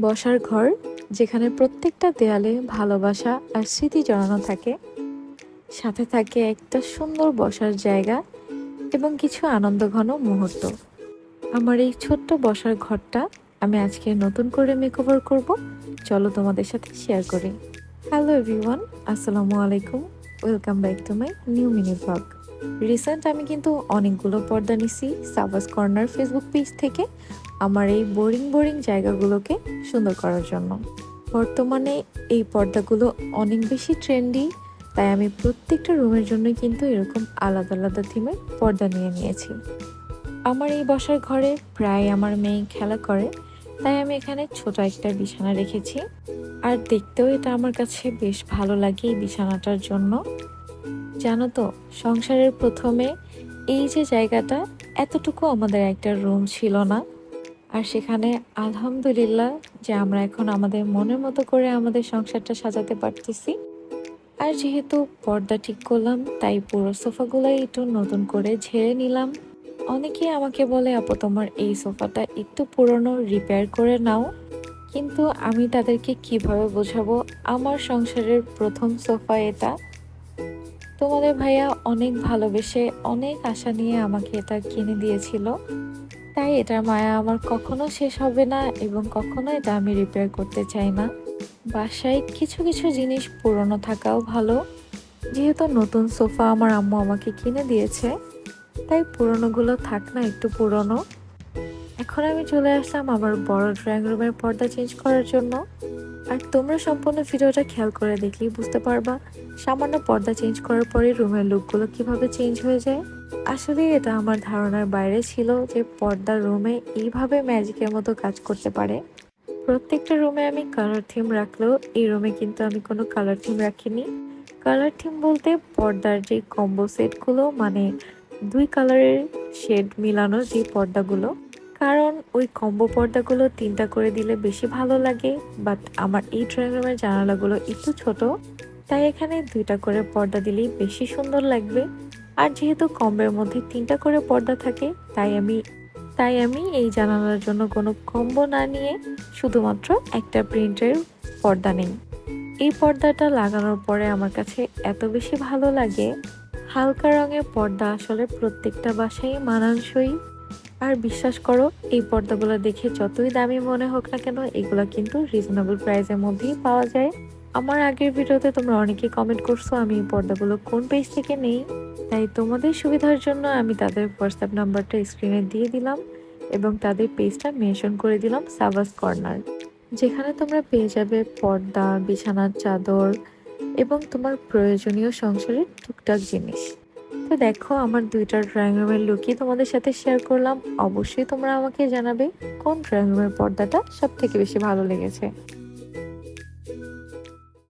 বসার ঘর, যেখানে প্রত্যেকটা দেয়ালে ভালোবাসা আর স্মৃতি জড়ানো থাকে। সাথে থাকে একটা সুন্দর বসার জায়গা এবং কিছু আনন্দঘন মুহূর্ত। আমার এই ছোট্ট বসার ঘরটা আমি আজকে নতুন করে মেকওভার করব। চলো তোমাদের সাথে শেয়ার করি। হ্যালো এভরিওয়ান আসসালামু আলাইকুম। Welcome back to my new mini blog recent আমি কিন্তু অনেকগুলো পর্দা নিছি সাবাস কর্নার ফেসবুক পেজ থেকে। আমার এই বোরিং বোরিং জায়গাগুলোকে সুন্দর করার জন্য। বর্তমানে এই পর্দাগুলো অনেক বেশি ট্রেন্ডি তাই আমি প্রত্যেকটা রুমের জন্যই কিন্তু এরকম আলাদা আলাদা থিমের পর্দা নিয়ে নিয়েছি। আমার এই বসার ঘরে প্রায় আমার মেয়ে খেলা করে, তাই আমি এখানে ছোট একটা বিছানা রেখেছি। আর দেখতেও এটা আমার কাছে বেশ ভালো লাগে এই বিছানাটার জন্য। জানো তো, সংসারের প্রথমে এই যে জায়গাটা, এতটুকু আমাদের একটা রুম ছিল না। আর সেখানে আলহামদুলিল্লাহ যে আমরা এখন আমাদের মনের মতো করে আমাদের সংসারটা সাজাতে পারতেছি। আর যেহেতু পর্দা ঠিক করলাম, তাই পুরো সোফাগুলো একটু নতুন করে ঝেড়ে নিলাম। অনেকে আমাকে বলে, আপু, তোমার এই সোফাটা একটু পুরনো রিপেয়ার করে নাও। কিন্তু আমি তাদেরকে কীভাবে বোঝাবো? আমার সংসারের প্রথম সোফা এটা। তোমাদের ভাইয়া অনেক ভালোবেসে অনেক আশা নিয়ে আমাকে এটা কিনে দিয়েছিল। তাই এটার মায়া আমার কখনো শেষ হবে না এবং কখনো এটা আমি রিপেয়ার করতে চাই না। বাসায় কিছু কিছু জিনিস পুরনো থাকাও ভালো। যেহেতু নতুন সোফা আমার আম্মু আমাকে কিনে দিয়েছে, তাই পুরনোগুলো থাক না একটু পুরনো। এখন আমি চলে আসলাম আমার বড় ড্রয়িং রুমের পর্দা চেঞ্জ করার জন্য। আর তোমরা সম্পূর্ণ ভিডিওটা খেয়াল করে দেখলেই বুঝতে পারবা, সামান্য পর্দা চেঞ্জ করার পরে রুমের লুকগুলো কীভাবে চেঞ্জ হয়ে যায়। আসলে এটা আমার ধারণার বাইরে ছিল যে পর্দার রুমে এইভাবে ম্যাজিকের মতো কাজ করতে পারে। প্রত্যেকটা রুমে আমি কালার থিম রাখলেও এই রুমে কিন্তু আমি কোনো কালার থিম রাখিনি। কালার থিম বলতে পর্দার যে কম্বো সেটগুলো মানে দুই কালারের শেড মিলানো যে পর্দাগুলো। কারণ ওই কম্বো পর্দাগুলো তিনটা করে দিলে বেশি ভালো লাগে বাট আমার এই ড্রয়িং রুমের জানালাগুলো একটু ছোট। তাই এখানে দুইটা করে পর্দা দিলেই বেশি সুন্দর লাগবে। আর যেহেতু কম্বের মধ্যে তিনটা করে পর্দা থাকে, তাই আমি তাই আমি এই জানালার জন্য কোনো কম্বো না নিয়ে শুধুমাত্র একটা প্রিন্টের পর্দা নেই। এই পর্দাটা লাগানোর পরে আমার কাছে এত বেশি ভালো লাগে। হালকা রঙের পর্দা আসলে প্রত্যেকটা বাসায় মানানসই। আর বিশ্বাস করো, এই পর্দাগুলো দেখে যতই দামি মনে হোক না কেন, এগুলো কিন্তু রিজনেবল প্রাইসের মধ্যেই পাওয়া যায়। আমার আগের ভিডিওতে তোমরা অনেকে কমেন্ট করছ, আমি পর্দাগুলো কোন পেজ থেকে নেই? তাই তোমাদের সুবিধার জন্য আমি তাদের হোয়াটসঅ্যাপ নাম্বারটা স্ক্রিনে দিয়ে দিলাম এবং তাদের পেজটা মেনশন করে দিলাম সাবাস কর্নার যেখানে তোমরা পেয়ে যাবে পর্দা বিছানার চাদর এবং তোমার প্রয়োজনীয় সংসারের টুকটাক জিনিস। তো দেখো, আমার দুইটা ড্রয়িং রুমের লুকই তোমাদের সাথে শেয়ার করলাম। অবশ্যই তোমরা আমাকে জানাবে কোন ড্রয়িং রুমের পর্দাটা সব থেকে বেশি ভালো লেগেছে।